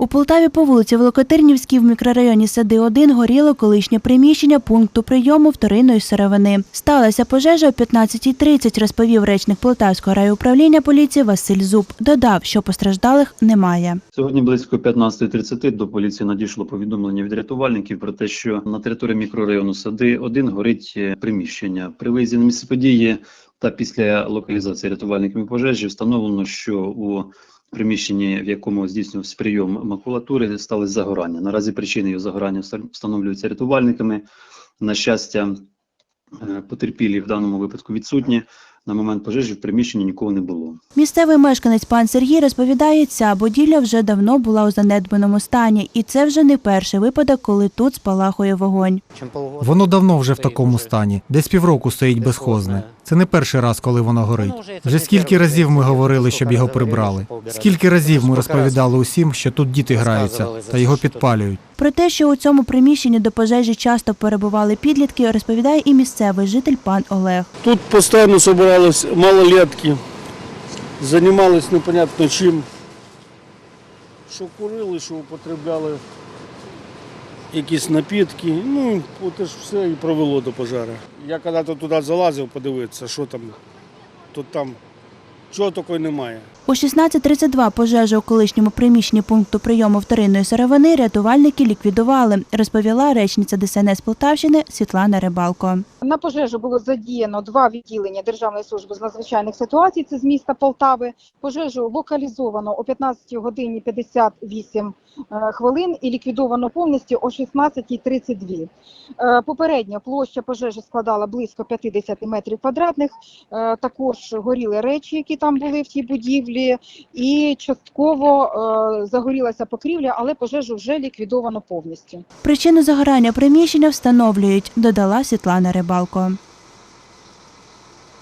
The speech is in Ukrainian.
У Полтаві по вулиці Великотирнівській в мікрорайоні Сади 1 горіло колишнє приміщення пункту прийому вторинної сировини. Сталася пожежа о 15.30, розповів речник Полтавського райуправління поліції Василь Зуб. Додав, що постраждалих немає. Сьогодні близько 15.30 до поліції надійшло повідомлення від рятувальників про те, що на території мікрорайону Сади 1 горить е, приміщення. При виїзді на місце події та після локалізації рятувальниками пожежі встановлено, що у приміщенні, в якому здійснювався прийом макулатури, сталося загорання. Наразі причиною загорання вста- встановлюються рятувальниками. На щастя, е, потерпілі в даному випадку відсутні. На момент пожежі в приміщенні нікого не було. Місцевий мешканець пан Сергій розповідає, ця будівля вже давно була у занедбаному стані, і це вже не перший випадок, коли тут спалахує вогонь. Воно давно вже в такому стані, десь півроку стоїть безхозне. Це не перший раз, коли воно горить. Вже скільки разів ми говорили, щоб його прибрали. Скільки разів ми розповідали усім, що тут діти граються та його підпалюють. Про те, що у цьому приміщенні до пожежі часто перебували підлітки, розповідає і місцевий житель пан Олег. Тут постоянно собирались малолетки, занимались непонятно чим. Що курили, що употребляли якісь напітки. Ну, от ж все і провело до пожежі. Я коли туди залазив подивитися, що там, то там чого такого немає. У 16.32 пожежу у колишньому приміщенні пункту прийому вторинної сировини рятувальники ліквідували, розповіла речниця ДСНС Полтавщини Світлана Рибалко. На пожежу було задіяно два відділення Державної служби з надзвичайних ситуацій. Це з міста Полтави. Пожежу локалізовано о 15 годині 58 е, хвилин і ліквідовано повністю о 16.32. Е, Попередньо площа пожежі складала близько 50 метрів квадратних. Е, Також горіли речі, які там були в тій будівлі, і частково е, загорілася покрівля, але пожежу вже ліквідовано повністю. Причину загорання приміщення встановлюють, додала Світлана Рибалко.